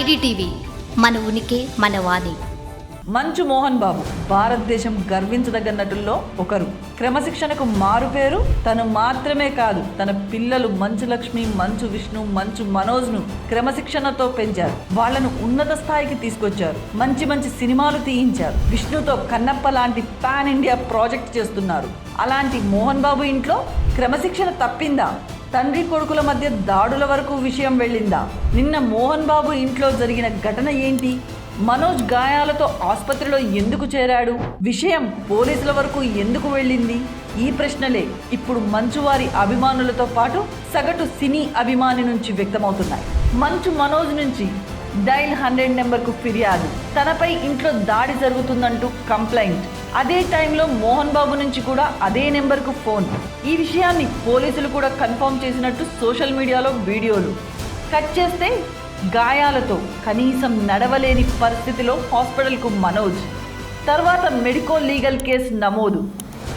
IDTV మన ఉనికి మన వాణి. మంచు మోహన్ బాబు భారతదేశం గర్వించదగ్గ నటుల్లో ఒకరు. క్రమశిక్షణకు మారుపేరు తను మాత్రమే కాదు తన పిల్లలు మంచు లక్ష్మి మంచు విష్ణు మంచు మనోజ్ను క్రమశిక్షణతో పెంచారు. వాళ్ళను ఉన్నత స్థాయికి తీసుకొచ్చారు. మంచి మంచి సినిమాలు తీయించారు. విష్ణుతో కన్నప్ప లాంటి పాన్ ఇండియా ప్రాజెక్ట్ చేస్తున్నారు. అలాంటి మోహన్ బాబు ఇంట్లో క్రమశిక్షణ తప్పిందా? తండ్రి కొడుకుల మధ్య దాడుల వరకు విషయం వెళ్ళిందా? నిన్న మోహన్ బాబు ఇంట్లో జరిగిన ఘటన ఏంటి? మనోజ్ గాయాలతో ఆసుపత్రిలో ఎందుకు చేరాడు? విషయం పోలీసుల వరకు ఎందుకు వెళ్ళింది? ఈ ప్రశ్నలే ఇప్పుడు మంచువారి అభిమానులతో పాటు సగటు సినీ అభిమాని నుంచి వ్యక్తమవుతున్నాయి. మంచు మనోజ్ నుంచి డైల్ హండ్రెడ్ నెంబర్కు ఫిర్యాదు. తనపై ఇంట్లో దాడి జరుగుతుందంటూ కంప్లైంట్. అదే టైంలో మోహన్ బాబు నుంచి కూడా అదే నెంబర్కు ఫోన్. ఈ విషయాన్ని పోలీసులు కూడా కన్ఫర్మ్ చేసినట్టు సోషల్ మీడియాలో వీడియోలు. కట్ చేస్తే గాయాలతో కనీసం నడవలేని పరిస్థితిలో హాస్పిటల్కు మనోజ్. తర్వాత మెడికో లీగల్ కేసు నమోదు.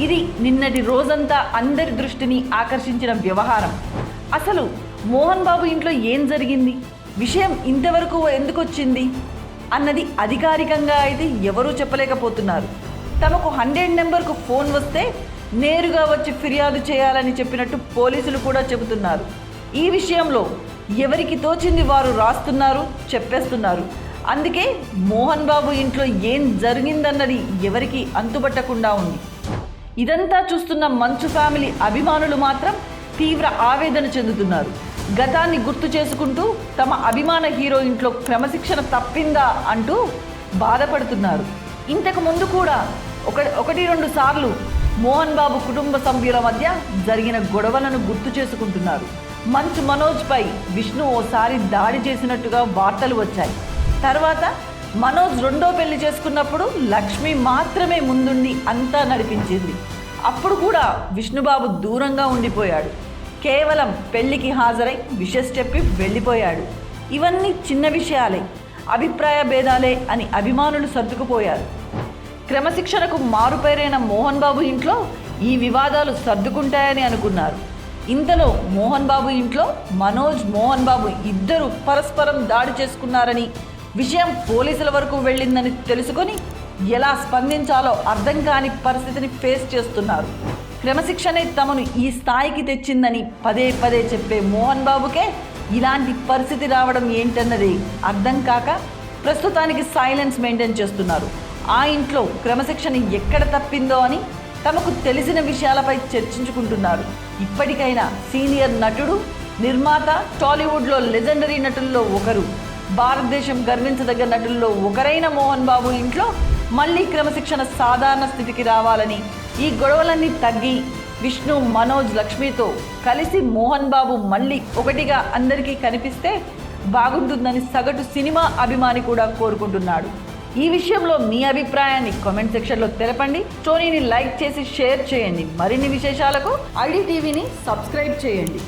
ఇది నిన్నటి రోజంతా అందరి దృష్టిని ఆకర్షించిన వ్యవహారం. అసలు మోహన్ బాబు ఇంట్లో ఏం జరిగింది? విషయం ఇంతవరకు ఎందుకు వచ్చింది అన్నది అధికారికంగా అయితే ఎవరూ చెప్పలేకపోతున్నారు. తమకు హండ్రెడ్ నెంబర్కు ఫోన్ వస్తే నేరుగా వచ్చి ఫిర్యాదు చేయాలని చెప్పినట్టు పోలీసులు కూడా చెబుతున్నారు. ఈ విషయంలో ఎవరికి తోచింది వారు రాస్తున్నారు చెప్పేస్తున్నారు. అందుకే మోహన్ బాబు ఇంట్లో ఏం జరిగిందన్నది ఎవరికి అంతుబట్టకుండా ఉంది. ఇదంతా చూస్తున్న మంచు ఫ్యామిలీ అభిమానులు మాత్రం తీవ్ర ఆవేదన చెందుతున్నారు. గతాన్ని గుర్తు చేసుకుంటూ తమ అభిమాన హీరో ఇంట్లో క్రమశిక్షణ తప్పిందా అంటూ బాధపడుతున్నారు. ఇంతకు ముందు కూడా ఒక ఒకటి రెండు సార్లు మోహన్ బాబు కుటుంబ సభ్యుల మధ్య జరిగిన గొడవలను గుర్తు చేసుకుంటున్నారు. మంచు మనోజ్పై విష్ణు ఓసారి దాడి చేసినట్టుగా వార్తలు వచ్చాయి. తర్వాత మనోజ్ రెండో పెళ్ళి చేసుకున్నప్పుడు లక్ష్మి మాత్రమే ముందుండి అంతా నడిపించింది. అప్పుడు కూడా విష్ణుబాబు దూరంగా ఉండిపోయాడు. కేవలం పెళ్ళికి హాజరై విషెస్ చెప్పి వెళ్ళిపోయాడు. ఇవన్నీ చిన్న విషయాలే అభిప్రాయ భేదాలే అని అభిమానులు సర్దుకుపోయారు. క్రమశిక్షణకు మారుపేరైన మోహన్ బాబు ఇంట్లో ఈ వివాదాలు సర్దుకుంటాయని అనుకున్నారు. ఇంతలో మోహన్ బాబు ఇంట్లో మనోజ్ మోహన్ బాబు ఇద్దరు పరస్పరం దాడి చేసుకున్నారని విషయం పోలీసుల వరకు వెళ్ళిందని తెలుసుకొని ఎలా స్పందించాలో అర్థం కాని పరిస్థితిని ఫేస్ చేస్తున్నారు. క్రమశిక్షణే తమను ఈ స్థాయికి తెచ్చిందని పదే పదే చెప్పే మోహన్ బాబుకే ఇలాంటి పరిస్థితి రావడం ఏంటన్నది అర్థం కాక ప్రస్తుతానికి సైలెన్స్ మెయింటైన్ చేస్తున్నారు. ఆ ఇంట్లో క్రమశిక్షణ ఎక్కడ తప్పిందో అని తమకు తెలిసిన విషయాలపై చర్చించుకుంటున్నారు. ఇప్పటికైనా సీనియర్ నటుడు నిర్మాత టాలీవుడ్లో లెజెండరీ నటుల్లో ఒకరు భారతదేశం గర్వించదగ్గ నటుల్లో ఒకరైన మోహన్ బాబు ఇంట్లో మళ్ళీ క్రమశిక్షణ సాధారణ స్థితికి రావాలని ఈ గొడవలన్నీ తగ్గి విష్ణు మనోజ్ లక్ష్మితో కలిసి మోహన్ బాబు మళ్ళీ ఒకటిగా అందరికీ కనిపిస్తే బాగుంటుందని సగటు సినిమా అభిమాని కూడా కోరుకుంటున్నాడు. ఈ విషయంలో మీ అభిప్రాయాన్ని కామెంట్ సెక్షన్లో తెలపండి. స్టోరీని లైక్ చేసి షేర్ చేయండి. మరిన్ని విశేషాలకు ఐడి టీవీని సబ్స్క్రైబ్ చేయండి.